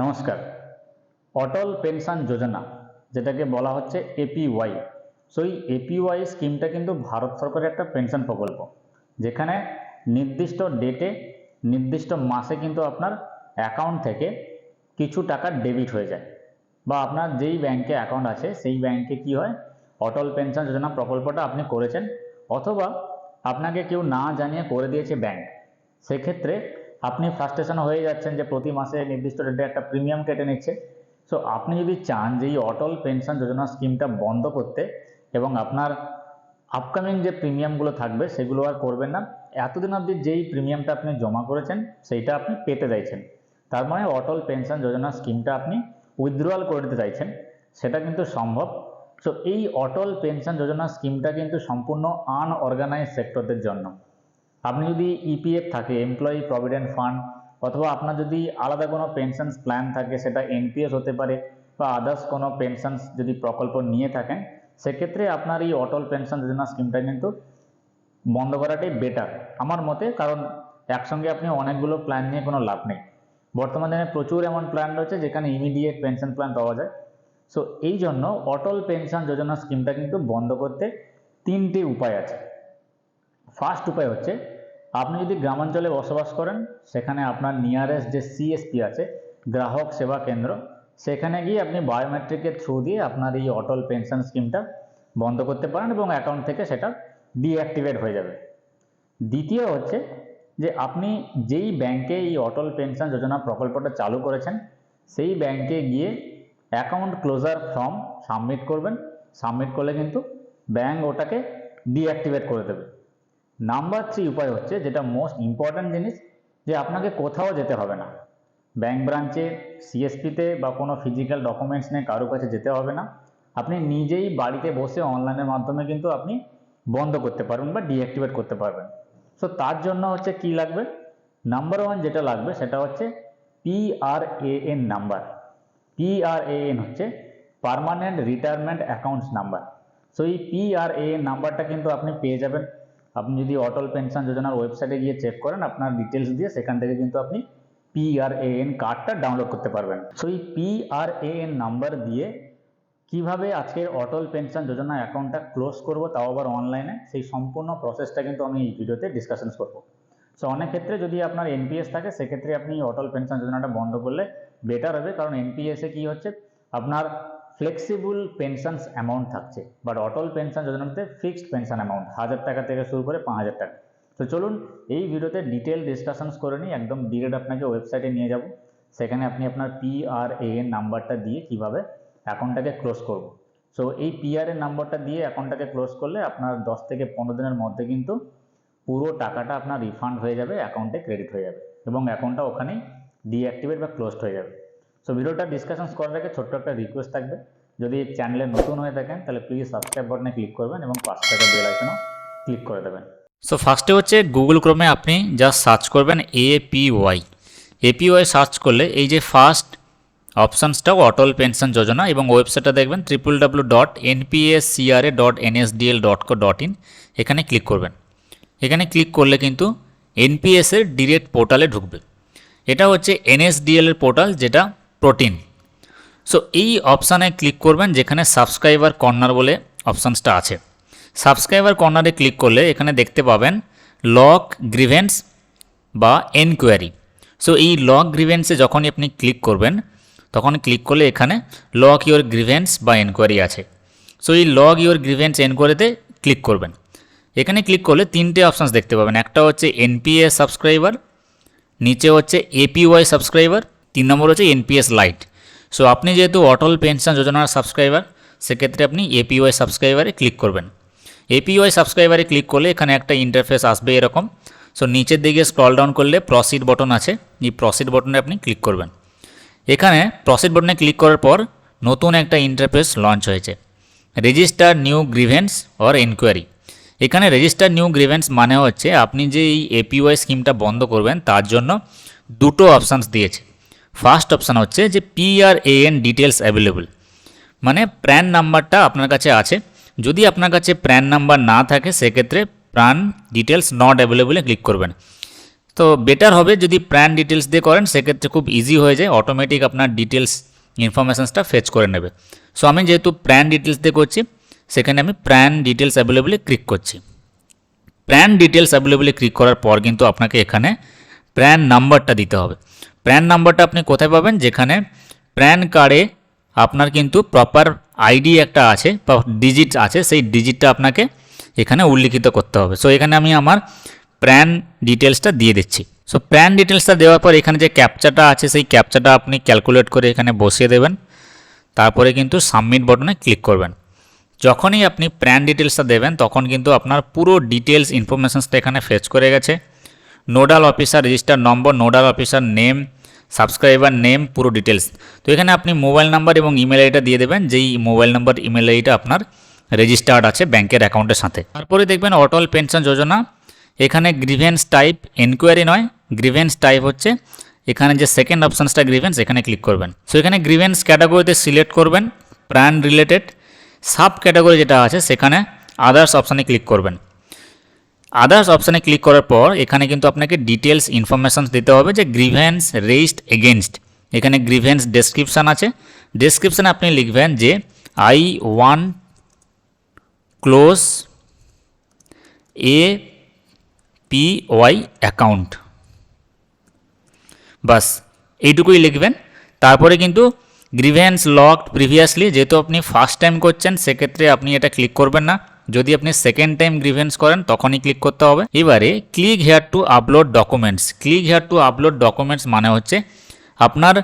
নমস্কার। অটল পেনশন যোজনা, যেটাকে বলা হচ্ছে এপিওয়াই সো এই এপিওয়াই স্কিমটা কিন্তু ভারত সরকারের একটা পেনশন প্রকল্প, যেখানে নির্দিষ্ট ডেটে নির্দিষ্ট মাসে কিন্তু আপনার অ্যাকাউন্ট থেকে কিছু টাকা ডেবিট হয়ে যায়। বা আপনার যেই ব্যাংকে অ্যাকাউন্ট আছে, সেই ব্যাংকে কি হয়, অটল পেনশন যোজনা প্রকল্পটা আপনি করেছেন। অথবা আপনাকে কেউ না জানিয়ে করে দিয়েছে ব্যাংক সেক্ষেত্রে আপনি ফ্রাস্ট্রেশন হয়ে যাচ্ছেন যে প্রতি মাসে নির্দিষ্ট ডেটে একটা প্রিমিয়াম কেটে নিচ্ছে। সো আপনি যদি চান যে এই অটল পেনশন যোজনা স্কিমটা বন্ধ করতে এবং আপনার আপকামিং যে প্রিমিয়ামগুলো থাকবে সেগুলো আর করবেন না, এতদিন অবধি যেই প্রিমিয়ামটা আপনি জমা করেছেন সেইটা আপনি পেতে চাইছেন। তার মানে অটল পেনশন যোজনা স্কিমটা আপনি উইথড্রয়াল করে দিতে চাইছেন, সেটা কিন্তু সম্ভব। সো এই অটল পেনশন যোজনা স্কিমটা কিন্তু সম্পূর্ণ আনঅর্গানাইজ সেক্টরদের জন্য। আপনি যদি ইপিএফ থাকে এমপ্লয়ি প্রভিডেন্ট ফান্ড অথবা আপনার যদি আলাদা কোনো পেনশনস প্ল্যান থাকে, সেটা এনপিএস হতে পারে, বা আদার্স কোনো পেনশনস যদি প্রকল্প নিয়ে থাকেন, সেক্ষেত্রে আপনার এই অটল পেনশন যোজনা স্কিমটা কিন্তু বন্ধ করাটাই বেটার আমার মতে, কারণ একসঙ্গে আপনি অনেকগুলো প্ল্যান নিয়ে কোনো লাভ নেই। বর্তমান দিনে প্রচুর এমন প্ল্যান রয়েছে, যেখানে ইমিডিয়েট পেনশন প্ল্যান পাওয়া যায়। সো এই জন্য অটল পেনশন যোজনা স্কিমটা কিন্তু বন্ধ করতে তিনটি উপায় আছে। ফার্স্ট উপায় হচ্ছে, আপনি যদি গ্রামাঞ্চলে বসবাস করেন, সেখানে আপনার নিয়ারেস্ট যে সিএসপি আছে, গ্রাহক সেবা কেন্দ্র, সেখানে গিয়ে আপনি বায়োমেট্রিকের থ্রু দিয়ে আপনার এই অটল পেনশন স্কিমটা বন্ধ করতে পারেন এবং অ্যাকাউন্ট থেকে সেটা ডিঅ্যাক্টিভেট হয়ে যাবে। দ্বিতীয় হচ্ছে যে, আপনি যেই ব্যাংকে এই অটল পেনশন যোজনা প্রকল্পটা চালু করেছেন, সেই ব্যাংকে গিয়ে অ্যাকাউন্ট ক্লোজার ফর্ম সাবমিট করবেন। সাবমিট করলে কিন্তু ব্যাংক ওটাকে ডিঅ্যাক্টিভেট করে দেবে। নাম্বার থ্রি উপায় হচ্ছে যেটা মোস্ট ইম্পর্ট্যান্ট জিনিস, যে আপনাকে কোথাও যেতে হবে না। ব্যাংক ব্রাঞ্চে সিএসপিতে বা কোনো ফিজিক্যাল ডকুমেন্টস নিয়ে কারও কাছে যেতে হবে না। আপনি নিজেই বাড়িতে বসে অনলাইনের মাধ্যমে কিন্তু আপনি বন্ধ করতে পারবেন বা ডিঅ্যাক্টিভেট করতে পারবেন। সো তার জন্য হচ্ছে কি লাগবে? নাম্বার ওয়ান যেটা লাগবে সেটা হচ্ছে পিআরএএন নাম্বার পিআরএএন হচ্ছে permanent retirement accounts number so এই পিআরএএন নাম্বারটা কিন্তু আপনি পেয়ে যাবেন আপনি যদি অটল পেনশন যোজনার ওয়েবসাইটে গিয়ে চেক করেন, আপনার ডিটেলস দিয়ে সেখান থেকে কিন্তু আপনি পিআরএএন কার্ডটা ডাউনলোড করতে পারবেন। সো এই পিআরএএন নাম্বার দিয়ে কীভাবে আজকের অটল পেনশন যোজনা অ্যাকাউন্টটা ক্লোজ করব তাও আবার অনলাইনে সেই সম্পূর্ণ প্রসেসটা কিন্তু আমি এই ভিডিওতে ডিসকাশনস করব। সো অনেক ক্ষেত্রে যদি আপনার এনপিএস থাকে, সেক্ষেত্রে আপনি অটল পেনশন যোজনাটা বন্ধ করলে বেটার হবে। কারণ এনপিএসে কি হচ্ছে, আপনার ফ্লেক্সিবল পেনশনস অ্যামাউন্ট থাকছে। বাট অটল পেনশন যোজনাতে ফিক্সড পেনশন অ্যামাউন্ট হাজার টাকা থেকে শুরু করে পাঁচ হাজার টাকা। তো চলুন এই ভিডিওতে ডিটেল ডিসকাশনস করে নিই, একদম ডিরেক্ট আপনাকে ওয়েবসাইটে নিয়ে যাব। সেখানে আপনি আপনার পিআরএএন নাম্বারটা দিয়ে কীভাবে অ্যাকাউন্টটাকে ক্লোজ করব। সো এই পিআরএন নাম্বারটা দিয়ে অ্যাকাউন্টটাকে ক্লোজ করলে আপনার দশ থেকে পনেরো দিনের মধ্যে কিন্তু পুরো টাকাটা আপনার রিফান্ড হয়ে যাবে অ্যাকাউন্টে ক্রেডিট হয়ে যাবে এবং অ্যাকাউন্টটা ওখানেই ডিঅ্যাক্টিভেট বা ক্লোজড হয়ে যাবে। সো ভিডিওটা ডিসকাশনস করার আগে ছোট্ট একটা রিকোয়েস্ট থাকবে। যদি চ্যানেলে নতুন হয়ে থাকেন, তাহলে প্লিজ সাবস্ক্রাইব বাটনে ক্লিক করবেন এবং পাঁচ টাকা বেল আইকনও ক্লিক করে দেবেন। সো ফার্স্টে হচ্ছে গুগল ক্রোমে আপনি জাস্ট সার্চ করবেন এপিওয়াই এপিওয়াই সার্চ করলে এই যে ফার্স্ট অপশানসটাও অটল পেনশন যোজনা এবং ওয়েবসাইটটা দেখবেন triple W dot NPS dot NSDL dot co dot in এখানে ক্লিক করবেন। এখানে ক্লিক করলে কিন্তু এনপিএসের ডিরেক্ট পোর্টালে ঢুকবে। এটা হচ্ছে এনএসডিএল এর পোর্টাল যেটা প্রোটিন সো এই অপশানে ক্লিক করবেন যেখানে সাবস্ক্রাইবার কর্নার বলে অপশানসটা আছে। সাবস্ক্রাইবার কর্নারে ক্লিক করলে এখানে দেখতে পাবেন লক গ্রিভেন্স বা এনকোয়ারি সো এই লক গ্রিভেন্সে যখনই আপনি ক্লিক করবেন তখন ক্লিক করলে এখানে লক ইওর গ্রিভেন্স বা এনকোয়ারি আছে। সো এই লগ ইওর গ্রিভেন্স এনকোয়ারিতে ক্লিক করবেন। এখানে ক্লিক করলে তিনটে অপশানস দেখতে পাবেন। একটা হচ্ছে এনপিএস সাবস্ক্রাইবার নিচে হচ্ছে এপিওয়াই সাবস্ক্রাইবার তিন নম্বর হচ্ছে এনপিএস লাইট সো আপনি যেহেতু অটল পেনশন যোজনার সাবস্ক্রাইবার সেক্ষেত্রে আপনি এপিওয়াই সাবস্ক্রাইবারে ক্লিক করবেন। এপিওয়াই সাবস্ক্রাইবারে ক্লিক করলে এখানে একটা ইন্টারফেস আসবে এরকম। সো নিচের দিকে স্ক্রল ডাউন করলে প্রসিড বটন আছে। এই প্রসিড বটনে আপনি ক্লিক করবেন। এখানে প্রসিড বটনে ক্লিক করার পর নতুন একটা ইন্টারফেস লঞ্চ হয়েছে। Register new grievance or enquiry এখানে রেজিস্টার নিউ গ্রিভেন্স মানে হচ্ছে আপনি যে এই এপিওয়াই স্কিমটা বন্ধ করবেন, তার জন্য দুটো অপশানস দিয়েছে। ফার্স্ট অপশান হচ্ছে যে পিআরএএন ডিটেলস অ্যাভেলেবল মানে প্র্যান নাম্বারটা আপনার কাছে আছে। যদি আপনার কাছে প্র্যান নাম্বার না থাকে, সেক্ষেত্রে প্রাণ ডিটেলস নট অ্যাভেলেবলে ক্লিক করবেন। তো বেটার হবে যদি প্ল্যান ডিটেলস দিয়ে করেন, সেক্ষেত্রে খুব ইজি হয়ে যায় অটোমেটিক আপনার ডিটেলস ইনফরমেশানসটা ফেচ করে নেবে। সো আমি যেহেতু প্ল্যান ডিটেলস দিয়ে করছি, সেখানে আমি প্ল্যান ডিটেলস অ্যাভেলেবলে ক্লিক করছি। প্ল্যান ডিটেলস অ্যাভেলেবলে ক্লিক করার পর কিন্তু আপনাকে এখানে প্যান নাম্বারটা দিতে হবে। প্যান নাম্বারটা আপনি কোথায় পাবেন? যেখানে প্যান কার্ডে আপনার কিন্তু প্রপার আইডি একটা আছে ডিজিট আছে, সেই ডিজিটটা আপনাকে এখানে উল্লিখিত করতে হবে। সো এখানে আমি আমার প্যান ডিটেলসটা দিয়ে দিচ্ছি। সো প্যান ডিটেলসটা দেওয়ার পর এখানে যে ক্যাপচাটা আছে, সেই ক্যাপচাটা আপনি ক্যালকুলেট করে এখানে বসিয়ে দেবেন। তারপরে কিন্তু সাবমিট বটনে ক্লিক করবেন। যখনই আপনি প্যান ডিটেলসটা দেবেন, তখন কিন্তু আপনার পুরো ডিটেলস ইনফরমেশনসটা এখানে ফেচ করে গেছে। Nodal officer register number nodal officer name subscriber name পুরো ডিটেলস তো এখানে আপনি মোবাইল নাম্বার এবং ইমেল আইডিটা দিয়ে দেবেন, যেই মোবাইল নাম্বার ইমেল আইডিটা আপনার রেজিস্টার্ড আছে ব্যাংকের অ্যাকাউন্টের সাথে। তারপরে দেখবেন অটল পেনশন যোজনা, এখানে গ্রিভেন্স টাইপ এনকোয়ারি নয় গ্রিভেন্স টাইপ হচ্ছে এখানে যে সেকেন্ড অপশানসটা গ্রিভেন্স এখানে ক্লিক করবেন। সো এখানে গ্রিভেন্স ক্যাটাগরিতে সিলেক্ট করবেন প্রাণ রিলেটেড সাব ক্যাটাগরি যেটা আছে, সেখানে আদার্স অপশানে ক্লিক করবেন। আদার্স অপশানে ক্লিক করার পর, এখানে কিন্তু আপনাকে ডিটেলস ইনফরমেশান দিতে হবে যে গ্রিভেন্স রেইসড এগেনস্ট এখানে গ্রিভেন্স ডেসক্রিপশান আছে। ডেসক্রিপশানে আপনি লিখবেন যে I want close A P Y account বাস, এইটুকুই লিখবেন। তারপরে কিন্তু গ্রিভেন্স লকড প্রিভিয়াসলি যেহেতু আপনি ফার্স্ট টাইম করছেন, সেক্ষেত্রে আপনি এটা ক্লিক করবেন না। যদি আপনি সেকেন্ড টাইম গ্রিভেন্স করেন, তখনই ক্লিক করতে হবে। এবারে click here to upload documents click here to upload documents মানে হচ্ছে আপনার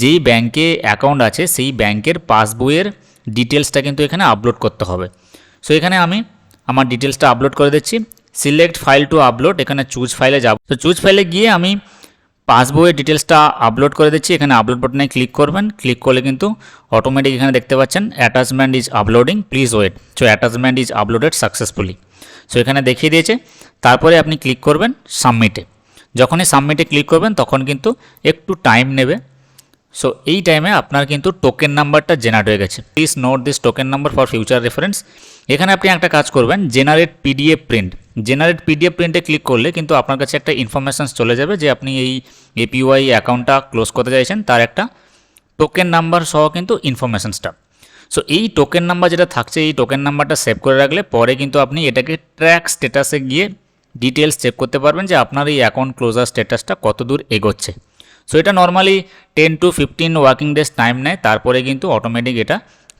যেই ব্যাংকে অ্যাকাউন্ট আছে, সেই ব্যাংকের পাসবইয়ের ডিটেলসটা কিন্তু এখানে আপলোড করতে হবে। সো এখানে আমি আমার ডিটেলসটা আপলোড করে দিচ্ছি। সিলেক্ট ফাইল টু আপলোড এখানে চুজ ফাইলে যাব। তো চুজ ফাইলে গিয়ে আমি পাসবইয়ের ডিটেলসটা আপলোড করে দিচ্ছি। এখানে আপলোড বাটনে ক্লিক করবেন। ক্লিক করলে কিন্তু অটোমেটিক এখানে দেখতে পাচ্ছেন attachment is uploading please wait so attachment is uploaded successfully so এখানে দেখিয়ে দিয়েছে। তারপরে আপনি ক্লিক করবেন সাবমিটে যখনই সাবমিটে ক্লিক করবেন, তখন কিন্তু একটু টাইম নেবে। সো এই টাইমে আপনার কিন্তু টোকেন নাম্বারটা জেনারেট হয়ে গেছে। Please note this token number for future reference এখানে আপনি একটা কাজ করবেন generate PDF print generate PDF প্রিন্টে click করলে কিন্তু আপনার কাছে একটা ইনফরমেশান চলে যাবে যে আপনি এই এপিওয়াই অ্যাকাউন্টটা ক্লোজ করতে চাইছেন, তার একটা টোকেন নাম্বার সহ কিন্তু ইনফরমেশানসটা সো এই টোকেন নাম্বার যেটা থাকছে, এই টোকেন নাম্বারটা সেভ করে রাখলে পরে কিন্তু আপনি এটাকে ট্র্যাক স্ট্যাটাসে গিয়ে ডিটেলস চেক করতে পারবেন যে আপনার এই অ্যাকাউন্ট ক্লোজার স্ট্যাটাসটা কত দূর এগোচ্ছে। সো এটা normally ten to fifteen working days time নেয়, তারপরে কিন্তু অটোমেটিক এটা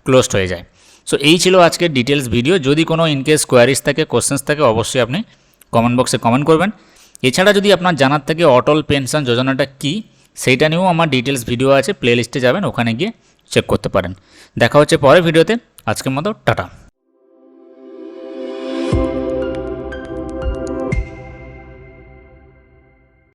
ক্লোজড হয়ে যায়। সো এই ছিল আজকের ডিটেলস ভিডিও যদি কোনো ইনকেস কোয়ারিজ থাকে কোশ্চেন্স থাকে, অবশ্যই আপনি কমেন্ট বক্সে কমেন্ট করবেন। এছাড়া যদি আপনার জানার থাকে অটল পেনশন যোজনাটা কী, সেইটা নিয়েও আমার ডিটেলস ভিডিও আছে প্লেলিস্টে যাবেন, ওখানে গিয়ে চেক করতে পারেন। দেখা হচ্ছে পরের ভিডিওতে আজকের মতো, টাটা।